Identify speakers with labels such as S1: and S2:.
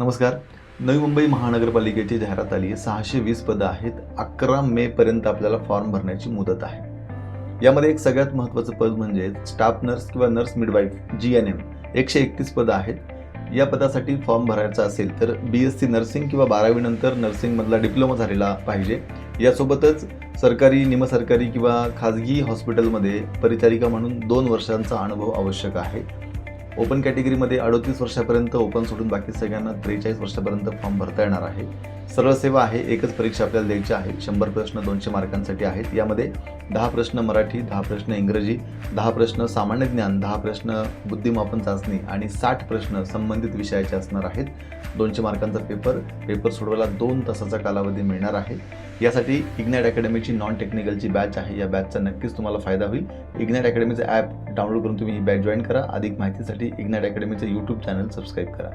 S1: नमस्कार. नवी मुंबई महानगरपालिकेची जाहिरात आली आहे. सहाशे वीस पदं आहेत. अकरा मे पर्यंत आपल्याला फॉर्म भरण्याची मुदत आहे. यामध्ये एक सगळ्यात महत्त्वाचं पद म्हणजे स्टाफ नर्स किंवा nurse midwife G N M एकशे एकतीस पदं आहेत. या पदासाठी फॉर्म भरायचा असेल तर बी एस सी नर्सिंग किंवा बारावीनंतर नर्सिंगमधला डिप्लोमा झालेला पाहिजे. यासोबतच सरकारी निमसरकारी किंवा खाजगी हॉस्पिटलमध्ये परिचारिका म्हणून दोन वर्षांचा अनुभव आवश्यक आहे. ओपन कॅटेगरीमध्ये अडोतीस वर्षापर्यंत ओपन सोडून बाकी सगळ्यांना त्रेचाळीस वर्षापर्यंत फॉर्म भरता येणार आहे. सरळ सेवा आहे एकच परीक्षा आपल्याला द्यायची आहे. शंभर प्रश्न दोनशे मार्कांसाठी आहेत. यामध्ये दहा प्रश्न मराठी दहा प्रश्न इंग्रजी दहा प्रश्न सामान्य ज्ञान दहा प्रश्न बुद्धिमापन चाचणी आणि साठ प्रश्न संबंधित विषयाचे असणार आहेत. दोनशे मार्कांचा पेपर पेपर सोडवायला दोन तासाचा कालावधी मिळणार आहे. यासाठी इग्नॅट अकॅडमीची नॉन टेक्निकलची बॅच आहे. या बॅचचा नक्कीच तुम्हाला फायदा होईल. इग्नॅट अकॅडमीचं ॲप डाउनलोड करून तुम्ही ही बॅच जॉईन करा. अधिक माहितीसाठी इग्नॅट अकॅडमीचं यूट्यूब चॅनल सबस्क्राईब करा.